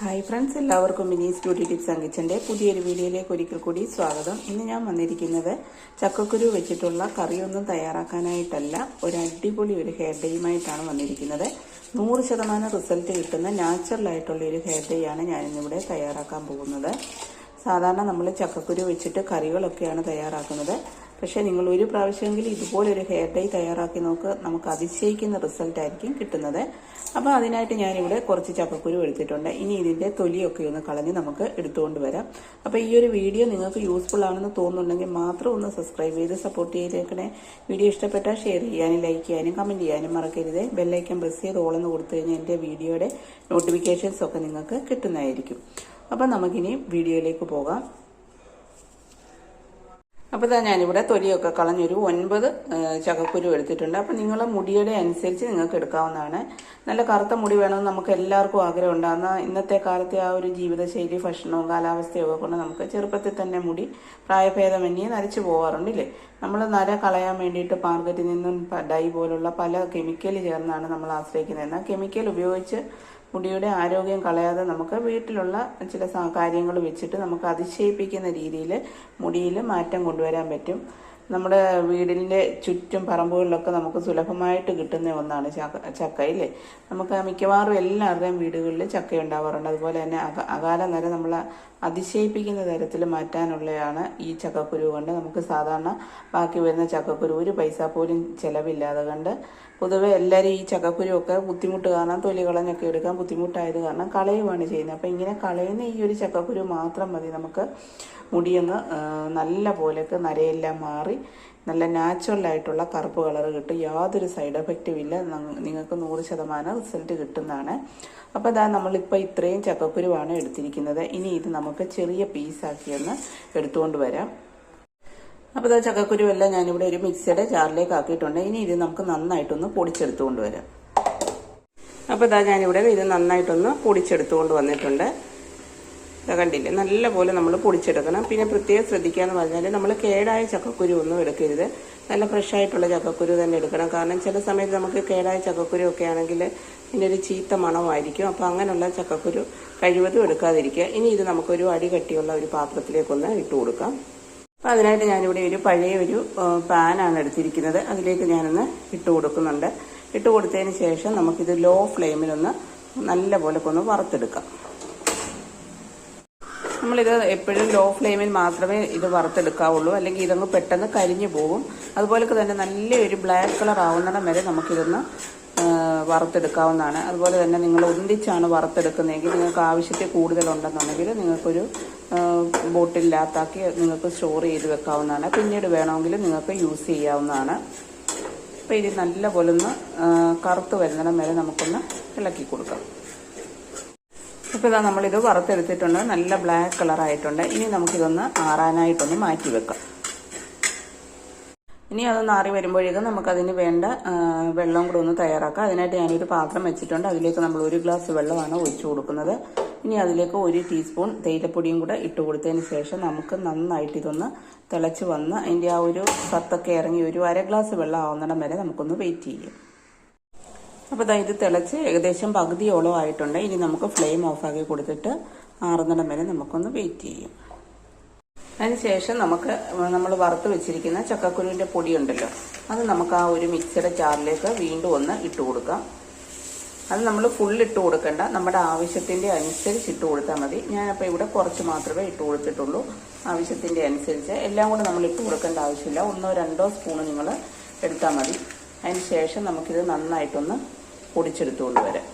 Hi friends എല്ലാവർക്കും Mini's beauty tips and കിച്ചന്റെ പുതിയൊരു വീഡിയോയിലേക്ക് ഒരിക്കൽ കൂടി സ്വാഗതം. ഇന്ന് ഞാൻ വന്നിരിക്കുന്നത് ചക്കക്കുരു വെച്ചിട്ടുള്ള കറിയൊന്നും തയ്യാറാക്കാനായിട്ടല്ല ഒരു അടിപൊളി ഒരു ഹെയർ ഡേയുമായിട്ടാണ് വന്നിരിക്കുന്നത്. നൂറ് ശതമാനം റിസൾട്ട് കിട്ടുന്ന നാച്ചുറൽ ആയിട്ടുള്ള ഒരു ഹെയർ ഡേ ആണ് ഞാനിന്നിവിടെ തയ്യാറാക്കാൻ പോകുന്നത്. സാധാരണ നമ്മൾ ചക്കക്കുരു വെച്ചിട്ട് കറികളൊക്കെയാണ് തയ്യാറാക്കുന്നത്. പക്ഷേ നിങ്ങൾ ഒരു പ്രാവശ്യമെങ്കിലും ഇതുപോലെ ഒരു ഹെയർ ഡൈ തയ്യാറാക്കി നോക്ക്. നമുക്ക് അതിശയിക്കുന്ന റിസൾട്ട് ആയിരിക്കും കിട്ടുന്നത്. അപ്പോൾ അതിനായിട്ട് ഞാനിവിടെ കുറച്ച് ചക്കക്കുരു എടുത്തിട്ടുണ്ട്. ഇനി ഇതിന്റെ തൊലിയൊക്കെ ഒന്ന് കളഞ്ഞ് നമുക്ക് എടുത്തുകൊണ്ട് വരാം. അപ്പോൾ ഈ ഒരു വീഡിയോ നിങ്ങൾക്ക് യൂസ്ഫുൾ ആണെന്ന് തോന്നുന്നുണ്ടെങ്കിൽ മാത്രം ഒന്ന് സബ്സ്ക്രൈബ് ചെയ്ത് സപ്പോർട്ട് ചെയ്തേക്കണേ. വീഡിയോ ഇഷ്ടപ്പെട്ടാൽ ഷെയർ ചെയ്യാനും ലൈക്ക് ചെയ്യാനും കമന്റ് ചെയ്യാനും മറക്കരുത്. ബെല്ലൈക്കൻ പ്രസ് ചെയ്ത് ഓളെന്ന് കൊടുത്തു കഴിഞ്ഞാൽ എന്റെ വീഡിയോയുടെ നോട്ടിഫിക്കേഷൻസ് ഒക്കെ നിങ്ങൾക്ക് കിട്ടുന്നതായിരിക്കും. അപ്പം നമുക്കിനി വീഡിയോയിലേക്ക് പോകാം. അപ്പോൾ ഇതാ ഞാനിവിടെ തൊലിയൊക്കെ കളഞ്ഞൊരു ഒൻപത് ചകക്കുരു എടുത്തിട്ടുണ്ട്. അപ്പോൾ നിങ്ങളെ മുടിയുടെ അനുസരിച്ച് നിങ്ങൾക്ക് എടുക്കാവുന്നതാണ്. നല്ല കറുത്ത മുടി വേണമെന്ന് നമുക്ക് എല്ലാവർക്കും ആഗ്രഹം ഉണ്ടാകുന്ന ഇന്നത്തെ കാലത്തെ ആ ഒരു ജീവിതശൈലി ഭക്ഷണവും കാലാവസ്ഥയൊക്കെ കൊണ്ട് നമുക്ക് ചെറുപ്പത്തിൽ തന്നെ മുടി പ്രായഭേദമന്യേ നരച്ചു പോകാറുണ്ടല്ലേ നമ്മൾ നര കളയാൻ വേണ്ടിയിട്ട് മാർക്കറ്റിൽ നിന്നും ഡൈ പോലുള്ള പല കെമിക്കൽ ചേർന്നാണ് നമ്മൾ ആശ്രയിക്കുന്നത് എന്നാൽ കെമിക്കൽ ഉപയോഗിച്ച് മുടിയുടെ ആരോഗ്യം കളയാതെ നമുക്ക് വീട്ടിലുള്ള ചില കാര്യങ്ങൾ വെച്ചിട്ട് നമുക്ക് അതിശയിപ്പിക്കുന്ന രീതിയിൽ മുടിയിൽ മാറ്റം കൊണ്ടുവരാൻ പറ്റും. നമ്മുടെ വീടിന്റെ ചുറ്റും പറമ്പുകളിലൊക്കെ നമുക്ക് സുലഭമായിട്ട് കിട്ടുന്ന ഒന്നാണ് ചക്ക ചക്ക ഇല്ലേ? നമുക്ക് മിക്കവാറും എല്ലാവരുടെയും വീടുകളിൽ ചക്ക ഉണ്ടാവാറുണ്ട്. അതുപോലെ തന്നെ അകാല വരെ നമ്മൾ അതിശയിപ്പിക്കുന്ന തരത്തിൽ മാറ്റാനുള്ളതാണ് ഈ ചക്കക്കുരു കൊണ്ട് നമുക്ക് സാധാരണ ബാക്കി വരുന്ന ചക്കക്കുരു ഒരു പൈസ പോലും ചിലവില്ലാതെ കണ്ട് പൊതുവെ എല്ലാവരും ഈ ചക്കക്കുരു ഒക്കെ ബുദ്ധിമുട്ട് കാരണം തൊലി കളഞ്ഞൊക്കെ എടുക്കാൻ ബുദ്ധിമുട്ടായത് കാരണം കളയുവാണ് ചെയ്യുന്നത്. അപ്പം ഇങ്ങനെ കളയുന്ന ഈ ഒരു ചക്കക്കുരു മാത്രം മതി നമുക്ക് മുടിയൊന്ന് നല്ല പോലെയൊക്കെ നരയെല്ലാം മാറി നല്ല നാച്ചുറൽ ആയിട്ടുള്ള കറുപ്പ് കളർ കിട്ടും. യാതൊരു സൈഡ് എഫക്റ്റും ഇല്ല. നിങ്ങൾക്ക് നൂറ് ശതമാനം റിസൾട്ട് കിട്ടുന്നതാണ്. അപ്പോൾ അതാ നമ്മളിപ്പോൾ ഇത്രയും ചക്കക്കുരുവാണ് എടുത്തിരിക്കുന്നത്. ഇനി ഇത് നമുക്ക് ചെറിയ പീസാക്കിയൊന്ന് എടുത്തുകൊണ്ട് വരാം. അപ്പോൾ ഇതാ ചക്കക്കുരു എല്ലാം ഞാനിവിടെ ഒരു മിക്സിയുടെ ജാറിലേക്ക് ആക്കിയിട്ടുണ്ട്. ഇനി ഇത് നമുക്ക് നന്നായിട്ടൊന്ന് പൊടിച്ചെടുത്തുകൊണ്ട് വരാം. അപ്പോൾ ഇതാ ഞാനിവിടെ ഇത് നന്നായിട്ടൊന്ന് പൊടിച്ചെടുത്തുകൊണ്ട് വന്നിട്ടുണ്ട്. കണ്ടില്ലേ? നല്ലപോലെ നമ്മൾ പൊടിച്ചെടുക്കണം. പിന്നെ പ്രത്യേകം ശ്രദ്ധിക്കുക എന്ന് പറഞ്ഞാൽ നമ്മൾ കേടായ ചക്കക്കുരു ഒന്നും എടുക്കരുത്. നല്ല ഫ്രഷ് ആയിട്ടുള്ള ചക്കക്കുരു തന്നെ എടുക്കണം. കാരണം ചില സമയത്ത് നമുക്ക് കേടായ ചക്കക്കുരു ഒക്കെ ആണെങ്കിൽ ഇതിന്റെ ഒരു ചീത്ത മണമായിരിക്കും. അപ്പോൾ അങ്ങനെയുള്ള ചക്കക്കുരു കഴിവതും എടുക്കാതിരിക്കുക. ഇനി ഇത് നമുക്കൊരു അടി കട്ടിയുള്ള ഒരു പാത്രത്തിലേക്കൊന്ന് ഇട്ട് കൊടുക്കാം. അപ്പോൾ അതിനായിട്ട് ഞാനിവിടെ ഒരു പഴയ ഒരു പാനാണ് എടുത്തിരിക്കുന്നത്. അതിലേക്ക് ഞാനൊന്ന് ഇട്ട് കൊടുക്കുന്നുണ്ട്. ഇട്ട് കൊടുത്തതിന് ശേഷം നമുക്കിത് ലോ ഫ്ലെയിമിലൊന്ന് നല്ല പോലെ ഒന്ന് വറുത്തെടുക്കാം. നമ്മളിത് എപ്പോഴും ലോ ഫ്ലെയിമിൽ മാത്രമേ ഇത് വറുത്തെടുക്കാവുള്ളൂ. അല്ലെങ്കിൽ ഇതങ്ങ് പെട്ടെന്ന് കരിഞ്ഞു പോകും. അതുപോലെ തന്നെ നല്ലൊരു ബ്ലാക്ക് കളർ ആവുന്നിടം വരെ നമുക്കിതൊന്ന് വറുത്തെടുക്കാവുന്നതാണ്. അതുപോലെ തന്നെ നിങ്ങൾ ഒന്നിച്ചാണ് വറുത്തെടുക്കുന്നതെങ്കിൽ നിങ്ങൾക്ക് ആവശ്യത്തിൽ കൂടുതലുണ്ടെന്നുണ്ടെങ്കിൽ നിങ്ങൾക്കൊരു ബോട്ടിലില്ലാത്താക്കി നിങ്ങൾക്ക് സ്റ്റോർ ചെയ്ത് വെക്കാവുന്നതാണ്. പിന്നീട് വേണമെങ്കിൽ നിങ്ങൾക്ക് യൂസ് ചെയ്യാവുന്നതാണ്. അപ്പോൾ ഇത് നല്ലപോലെ ഒന്ന് കറുത്ത് വരുന്നിടം വരെ നമുക്കൊന്ന് ഇളക്കി കൊടുക്കാം. ഇപ്പോൾ ഇതാ നമ്മളിത് വറുത്തെടുത്തിട്ടുണ്ട്. നല്ല ബ്ലാക്ക് കളർ ആയിട്ടുണ്ട്. ഇനി നമുക്കിതൊന്ന് ആറാനായിട്ടൊന്ന് മാറ്റി വെക്കാം. ഇനി അതൊന്ന് ആറി വരുമ്പോഴേക്കും നമുക്കതിന് വേണ്ട വെള്ളം കൂടെ ഒന്ന് തയ്യാറാക്കാം. അതിനായിട്ട് ഞാനൊരു പാത്രം വെച്ചിട്ടുണ്ട്. അതിലേക്ക് നമ്മൾ ഒരു ഗ്ലാസ് വെള്ളമാണ് ഒഴിച്ചു കൊടുക്കുന്നത്. ഇനി അതിലേക്ക് ഒരു ടീസ്പൂൺ തേയിലപ്പൊടിയും കൂടെ ഇട്ട് കൊടുത്തതിന് ശേഷം നമുക്ക് നന്നായിട്ട് ഇതൊന്ന് തിളച്ച് വന്ന് അതിന്റെ ആ ഒരു സത്തൊക്കെ ഇറങ്ങി ഒരു അര ഗ്ലാസ് വെള്ളം ആവുന്നിടം വരെ നമുക്കൊന്ന് വെയിറ്റ് ചെയ്യാം. അപ്പോൾ ഇതാ തിളച്ച് ഏകദേശം പകുതിയോളം ആയിട്ടുണ്ട്. ഇനി നമുക്ക് ഫ്ലെയിം ഓഫാക്കി കൊടുത്തിട്ട് ആറുന്നിടം വരെ നമുക്കൊന്ന് വെയിറ്റ് ചെയ്യും. അതിനുശേഷം നമുക്ക് നമ്മൾ വറുത്ത് വെച്ചിരിക്കുന്ന ചക്കക്കുരുവിന്റെ പൊടിയുണ്ടല്ലോ അത് നമുക്ക് ആ ഒരു മിക്സിയുടെ ചാറിലേക്ക് വീണ്ടും ഒന്ന് ഇട്ട് കൊടുക്കാം. അത് നമ്മൾ ഫുൾ ഇട്ട് കൊടുക്കണ്ട നമ്മുടെ ആവശ്യത്തിന്റെ അനുസരിച്ച് ഇട്ട് കൊടുത്താൽ മതി. ഞാനപ്പോൾ ഇവിടെ കുറച്ച് മാത്രമേ ഇട്ട് കൊടുത്തിട്ടുള്ളൂ. ആവശ്യത്തിന്റെ അനുസരിച്ച് എല്ലാം കൂടെ നമ്മൾ ഇട്ട് കൊടുക്കേണ്ട ആവശ്യമില്ല. ഒന്നോ രണ്ടോ സ്പൂണ് നിങ്ങൾ എടുത്താൽ മതി. അതിന് ശേഷം നമുക്കിത് നന്നായിട്ടൊന്ന് പൊടിച്ചെടുത്തുകൊണ്ട് വരാം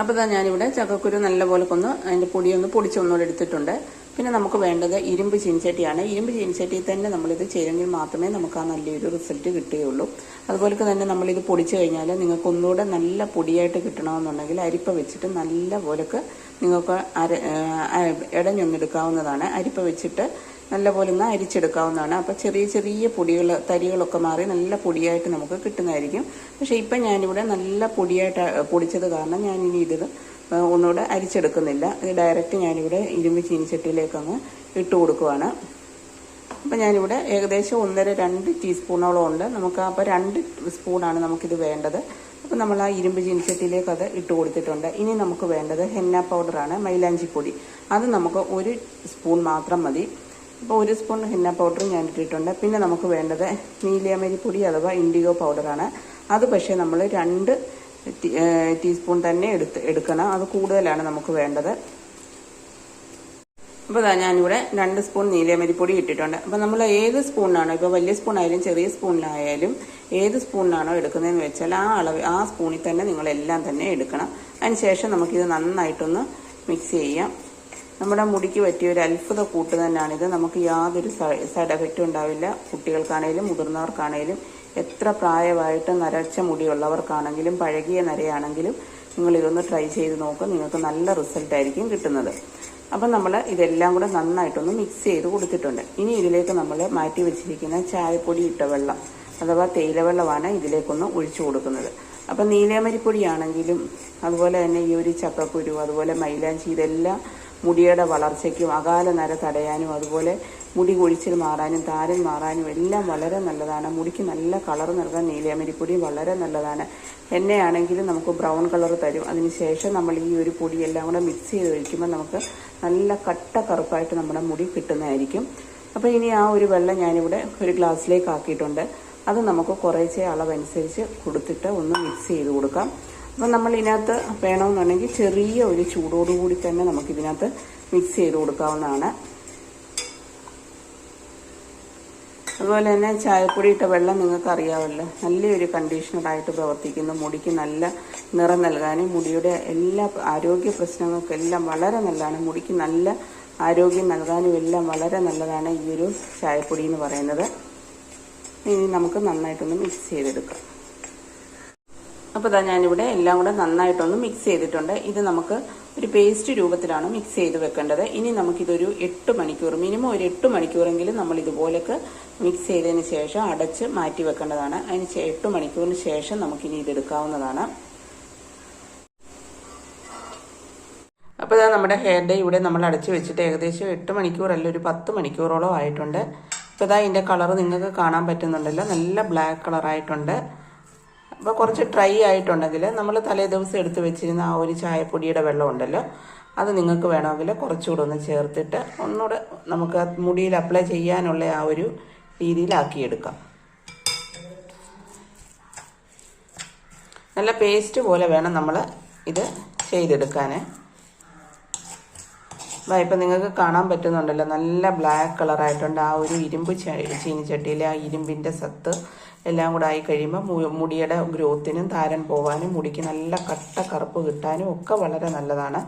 അപ്പോൾ ഇതാ ഞാനിവിടെ ചക്കക്കുരു നല്ലപോലെ ഒന്ന് അതിന്റെ പൊടിയൊന്ന് പൊടിച്ചൊന്നുകൂടെ എടുത്തിട്ടുണ്ട്. പിന്നെ നമുക്ക് വേണ്ടത് ഇരുമ്പ് ചീനിച്ചട്ടിയാണ്. ഇരുമ്പ് ചീനിച്ചട്ടിയിൽ തന്നെ നമ്മളിത് ചെയ്തെങ്കിൽ മാത്രമേ നമുക്ക് ആ നല്ലൊരു റിസൾട്ട് കിട്ടുകയുള്ളൂ. അതുപോലെ തന്നെ നമ്മളിത് പൊടിച്ചു കഴിഞ്ഞാൽ നിങ്ങൾക്ക് ഒന്നുകൂടെ നല്ല പൊടിയായിട്ട് കിട്ടണമെന്നുണ്ടെങ്കിൽ അരിപ്പ വെച്ചിട്ട് നല്ല പോലൊക്കെ നിങ്ങൾക്ക് അര ഇടഞ്ഞൊന്നെടുക്കാവുന്നതാണ്. അരിപ്പ വെച്ചിട്ട് നല്ലപോലെ ഒന്ന് അരിച്ചെടുക്കാവുന്നതാണ്. അപ്പോൾ ചെറിയ ചെറിയ പൊടികൾ തരികളൊക്കെ മാറി നല്ല പൊടിയായിട്ട് നമുക്ക് കിട്ടുന്നതായിരിക്കും. പക്ഷേ ഇപ്പം ഞാനിവിടെ നല്ല പൊടിയായിട്ട് പൊടിച്ചത് കാരണം ഞാനിനി ഇത് ഒന്നുകൂടെ അരിച്ചെടുക്കുന്നില്ല. ഡയറക്റ്റ് ഞാനിവിടെ ഇരുമ്പ് ചീനിച്ചട്ടിയിലേക്ക് അങ്ങ് ഇട്ട് കൊടുക്കുവാണ്. അപ്പം ഞാനിവിടെ ഏകദേശം ഒന്നര രണ്ട് ടീസ്പൂണോളം ഉണ്ട്. നമുക്ക് അപ്പോൾ രണ്ട് സ്പൂണാണ് നമുക്കിത് വേണ്ടത്. അപ്പോൾ നമ്മൾ ആ ഇരുമ്പ് ചീനിച്ചട്ടിയിലേക്ക് അത് ഇട്ട് കൊടുത്തിട്ടുണ്ട്. ഇനി നമുക്ക് വേണ്ടത് ഹെന്ന പൗഡറാണ് മൈലാഞ്ചി പൊടി. അത് നമുക്ക് ഒരു സ്പൂൺ മാത്രം മതി. അപ്പോൾ ഒരു സ്പൂൺ ഹിന്ന പൗഡർ ഞാൻ ഇട്ടിട്ടുണ്ട്. പിന്നെ നമുക്ക് വേണ്ടത് നീലിയമരി പൊടി അഥവാ ഇൻഡിഗോ പൗഡറാണ്. അത് പക്ഷേ നമ്മൾ രണ്ട് ടീസ്പൂൺ തന്നെ എടുത്ത് എടുക്കണം. അത് കൂടുതലാണ് നമുക്ക് വേണ്ടത്. അപ്പോൾ ഇതാ ഞാനിവിടെ രണ്ട് സ്പൂൺ നീലയമരിപ്പൊടി ഇട്ടിട്ടുണ്ട്. അപ്പോൾ നമ്മൾ ഏത് സ്പൂണിനാണോ ഇപ്പോൾ വലിയ സ്പൂണായാലും ചെറിയ സ്പൂണിലായാലും ഏത് സ്പൂണിനാണോ എടുക്കുന്നതെന്ന് വെച്ചാൽ ആ അളവ് ആ സ്പൂണിൽ തന്നെ നിങ്ങളെല്ലാം തന്നെ എടുക്കണം. അതിന് ശേഷം നമുക്കിത് നന്നായിട്ടൊന്ന് മിക്സ് ചെയ്യാം. നമ്മുടെ മുടിക്ക് പറ്റിയ ഒരു അത്ഭുത കൂട്ട് തന്നെയാണിത്. നമുക്ക് യാതൊരു സൈഡ് എഫക്റ്റും ഉണ്ടാവില്ല. കുട്ടികൾക്കാണേലും മുതിർന്നവർക്കാണേലും എത്ര പ്രായമായിട്ട് നരച്ച മുടിയുള്ളവർക്കാണെങ്കിലും പഴകിയ നരയാണെങ്കിലും നിങ്ങൾ ഇതൊന്ന് ട്രൈ ചെയ്ത് നോക്കുക നിങ്ങൾക്ക് നല്ല റിസൾട്ട് ആയിരിക്കും കിട്ടുന്നത്. അപ്പം നമ്മൾ ഇതെല്ലാം കൂടെ നന്നായിട്ടൊന്ന് മിക്സ് ചെയ്ത് കൊടുത്തിട്ടുണ്ട്. ഇനി ഇതിലേക്ക് നമ്മൾ മാറ്റി വെച്ചിരിക്കുന്ന ചായപ്പൊടി ഇട്ട വെള്ളം അഥവാ തേയിലവെള്ളമാണ് ഇതിലേക്കൊന്ന് ഒഴിച്ചു കൊടുക്കുന്നത്. അപ്പം നീലമരിപ്പൊടിയാണെങ്കിലും അതുപോലെ തന്നെ ഈ ഒരു ചക്കക്കുരു അതുപോലെ മൈലാഞ്ചി ഇതെല്ലാം മുടിയുടെ വളർച്ചയ്ക്കും അകാല നര തടയാനും അതുപോലെ മുടി കൊഴിച്ചിൽ മാറാനും താരൻ മാറാനും എല്ലാം വളരെ നല്ലതാണ്. മുടിക്ക് നല്ല കളർ നൽകാൻ നീലയമരിപ്പൊടി വളരെ നല്ലതാണ്. എണ്ണയാണെങ്കിലും നമുക്ക് ബ്രൗൺ കളർ തരും. അതിനുശേഷം നമ്മൾ ഈ ഒരു പൊടി എല്ലാം കൂടെ മിക്സ് ചെയ്ത് ഒഴിക്കുമ്പോൾ നമുക്ക് നല്ല കട്ട കറുപ്പായിട്ട് നമ്മുടെ മുടി കിട്ടുന്നതായിരിക്കും. അപ്പോൾ ഇനി ആ ഒരു വെള്ളം ഞാനിവിടെ ഒരു ഗ്ലാസ്സിലേക്ക് ആക്കിയിട്ടുണ്ട്. അത് നമുക്ക് കുറേശ്ശെ അളവനുസരിച്ച് കൊടുത്തിട്ട് ഒന്ന് മിക്സ് ചെയ്ത് കൊടുക്കാം. അപ്പം നമ്മൾ ഇതിനകത്ത് വേണമെന്നുണ്ടെങ്കിൽ ചെറിയ ഒരു ചൂടോടുകൂടി തന്നെ നമുക്ക് ഇതിനകത്ത് മിക്സ് ചെയ്ത് കൊടുക്കാവുന്നതാണ്. അതുപോലെ തന്നെ ചായപ്പൊടി ഇട്ട വെള്ളം നിങ്ങൾക്ക് അറിയാമല്ലോ നല്ലൊരു കണ്ടീഷണറായിട്ട് പ്രവർത്തിക്കുന്നു. മുടിക്ക് നല്ല നിറം നൽകാനും മുടിയുടെ എല്ലാ ആരോഗ്യ പ്രശ്നങ്ങൾക്കെല്ലാം വളരെ നല്ലതാണ്. മുടിക്ക് നല്ല ആരോഗ്യം നൽകാനും എല്ലാം വളരെ നല്ലതാണ് ഈ ഒരു ചായപ്പൊടി എന്ന് പറയുന്നത്. ഇനി നമുക്ക് നന്നായിട്ടൊന്ന് മിക്സ് ചെയ്തെടുക്കാം. അപ്പോൾ ഇതാ ഞാനിവിടെ എല്ലാം കൂടെ നന്നായിട്ടൊന്ന് മിക്സ് ചെയ്തിട്ടുണ്ട്. ഇത് നമുക്ക് ഒരു പേസ്റ്റ് രൂപത്തിലാണ് മിക്സ് ചെയ്ത് വെക്കേണ്ടത്. ഇനി നമുക്കിതൊരു എട്ട് മണിക്കൂർ മിനിമം ഒരു എട്ട് മണിക്കൂറെങ്കിലും നമ്മൾ ഇതുപോലൊക്കെ മിക്സ് ചെയ്തതിന് ശേഷം അടച്ച് മാറ്റി വെക്കേണ്ടതാണ്. അതിന് എട്ട് മണിക്കൂറിന് ശേഷം നമുക്കിനി ഇതെടുക്കാവുന്നതാണ്. അപ്പോൾ ഇതാ നമ്മുടെ ഹെയർ ഡേ ഇവിടെ നമ്മൾ അടച്ച് വെച്ചിട്ട് ഏകദേശം എട്ട് മണിക്കൂർ അല്ല ഒരു പത്ത് മണിക്കൂറോളം ആയിട്ടുണ്ട്. അപ്പോൾ ഇതാ ഇതിന്റെ കളർ നിങ്ങൾക്ക് കാണാൻ പറ്റുന്നുണ്ടല്ലോ. നല്ല ബ്ലാക്ക് കളറായിട്ടുണ്ട് അപ്പോൾ കുറച്ച് ഡ്രൈ ആയിട്ടുണ്ടെങ്കിൽ നമ്മൾ തലേ ദിവസം എടുത്ത് വെച്ചിരുന്ന ആ ഒരു ചായപ്പൊടിയുടെ വെള്ളം ഉണ്ടല്ലോ അത് നിങ്ങൾക്ക് വേണമെങ്കിൽ കുറച്ചുകൂടെ ഒന്ന് ചേർത്തിട്ട് ഒന്നുകൂടെ നമുക്ക് മുടിയിൽ അപ്ലൈ ചെയ്യാനുള്ള ആ ഒരു രീതിയിലാക്കിയെടുക്കാം. നല്ല പേസ്റ്റ് പോലെ വേണം നമ്മൾ ഇത് ചെയ്തെടുക്കാൻ ഇപ്പം നിങ്ങൾക്ക് കാണാൻ പറ്റുന്നുണ്ടല്ലോ നല്ല ബ്ലാക്ക് കളറായിട്ടുണ്ട് ആ ഒരു ഇരുമ്പ് ചീനിച്ചട്ടിയിലെ ആ ഇരുമ്പിന്റെ സത്ത് എല്ലാം കൂടെ ആയി കഴിയുമ്പോൾ മുടിയുടെ ഗ്രോത്തിനും താരൻ പോകാനും മുടിക്ക് നല്ല കട്ട കറുപ്പ് കിട്ടാനും ഒക്കെ വളരെ നല്ലതാണ്.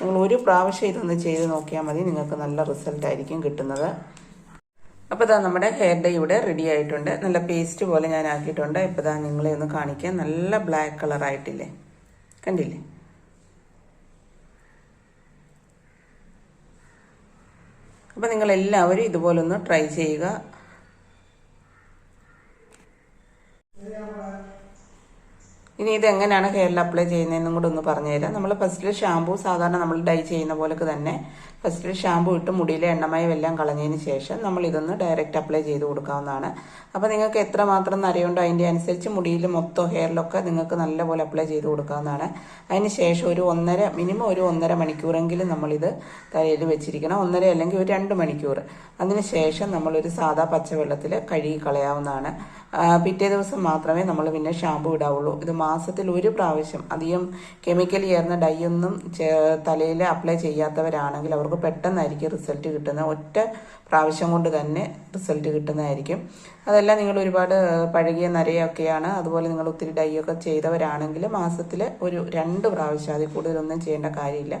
നിങ്ങൾ ഒരു പ്രാവശ്യം ഇതൊന്ന് ചെയ്ത് നോക്കിയാൽ മതി നിങ്ങൾക്ക് നല്ല റിസൾട്ട് ആയിരിക്കും കിട്ടുന്നത്. അപ്പോൾ ഇതാ നമ്മുടെ ഹെയർ ഡേ ഇവിടെ റെഡി ആയിട്ടുണ്ട്. നല്ല പേസ്റ്റ് പോലെ ഞാൻ ആക്കിയിട്ടുണ്ട്. ഇപ്പോൾ ഇതാ നിങ്ങളെ ഒന്ന് കാണിക്കാം. നല്ല ബ്ലാക്ക് കളർ കളറായിട്ടില്ലേ കണ്ടില്ലേ? അപ്പോൾ നിങ്ങളെല്ലാവരും ഇതുപോലൊന്ന് ട്രൈ ചെയ്യുക. ഇനി ഇത് എങ്ങനെയാണ് ഹെയറിൽ അപ്ലൈ ചെയ്യുന്നതെന്നും കൂടെ ഒന്ന് പറഞ്ഞുതരാം നമ്മൾ ഫസ്റ്റിൽ ഷാമ്പൂ സാധാരണ നമ്മൾ ഡൈ ചെയ്യുന്ന പോലൊക്കെ തന്നെ ഫസ്റ്റിൽ ഷാമ്പൂ ഇട്ട് മുടിയിലെ എണ്ണമയം എല്ലാം കളഞ്ഞതിന് ശേഷം നമ്മൾ ഇതൊന്ന് ഡയറക്റ്റ് അപ്ലൈ ചെയ്ത് കൊടുക്കാവുന്നതാണ്. അപ്പോൾ നിങ്ങൾക്ക് എത്ര മാത്രം നരയുണ്ടോ അതിന്റെ അനുസരിച്ച് മുടിയിൽ മൊത്തം ഹെയറിലൊക്കെ നിങ്ങൾക്ക് നല്ലപോലെ അപ്ലൈ ചെയ്ത് കൊടുക്കാവുന്നതാണ്. അതിന് ശേഷം ഒരു ഒന്നര മിനിമം ഒരു ഒന്നര മണിക്കൂറെങ്കിലും നമ്മളിത് തലയിൽ വെച്ചിരിക്കണം. ഒന്നര അല്ലെങ്കിൽ ഒരു രണ്ട് മണിക്കൂർ. അതിന് ശേഷം നമ്മളൊരു സാധാ പച്ചവെള്ളത്തിൽ കഴുകി കളയാവുന്നതാണ്. പിറ്റേ ദിവസം മാത്രമേ നമ്മൾ പിന്നെ ഷാമ്പു ഇടാവുള്ളൂ. ഇത് മാസത്തിൽ ഒരു പ്രാവശ്യം അധികം കെമിക്കൽ ചേർന്ന ഡൈ ഒന്നും തലയിൽ അപ്ലൈ ചെയ്യാത്തവരാണെങ്കിൽ അവർക്ക് പെട്ടെന്നായിരിക്കും റിസൾട്ട് കിട്ടുന്നത്. ഒറ്റ പ്രാവശ്യം കൊണ്ട് തന്നെ റിസൾട്ട് കിട്ടുന്നതായിരിക്കും. അതെല്ലാം നിങ്ങൾ ഒരുപാട് പഴകിയ നരയൊക്കെയാണ്. അതുപോലെ നിങ്ങൾ ഒത്തിരി ഡൈ ഒക്കെ ചെയ്തവരാണെങ്കിൽ മാസത്തിൽ ഒരു രണ്ട് പ്രാവശ്യം അതിൽ കൂടുതലൊന്നും ചെയ്യേണ്ട കാര്യമില്ല.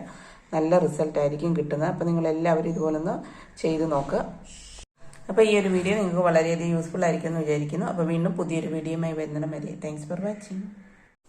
നല്ല റിസൾട്ടായിരിക്കും കിട്ടുന്നത്. അപ്പോൾ നിങ്ങൾ എല്ലാവരും ഇതുപോലൊന്ന് ചെയ്തു നോക്കുക അപ്പോൾ ഈ ഒരു വീഡിയോ നിങ്ങൾക്ക് വളരെയധികം യൂസ്ഫുൾ ആയിരിക്കും എന്ന് വിചാരിക്കുന്നു. അപ്പോൾ വീണ്ടും പുതിയൊരു വീഡിയോയുമായി വരുന്നിടം വരെ. Thanks for watching